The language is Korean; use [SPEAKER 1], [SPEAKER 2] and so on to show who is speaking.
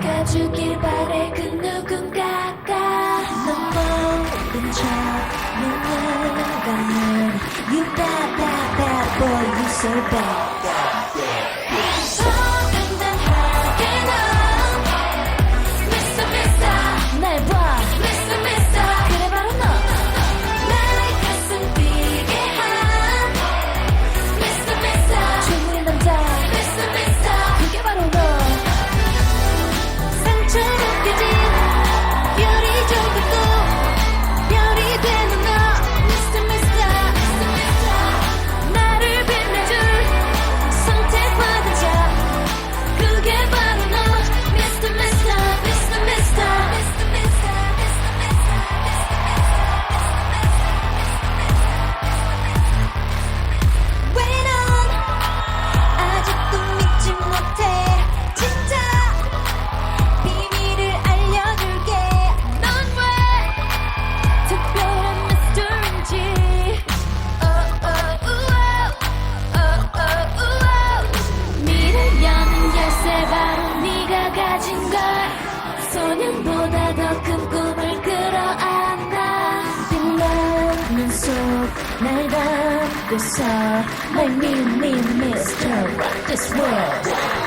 [SPEAKER 1] 가주길 바래 그 누군가가 넌 모른 척 누군가는 You bad bad bad boy you so bad Rock yourself, make new, me, Mr. Rock this world.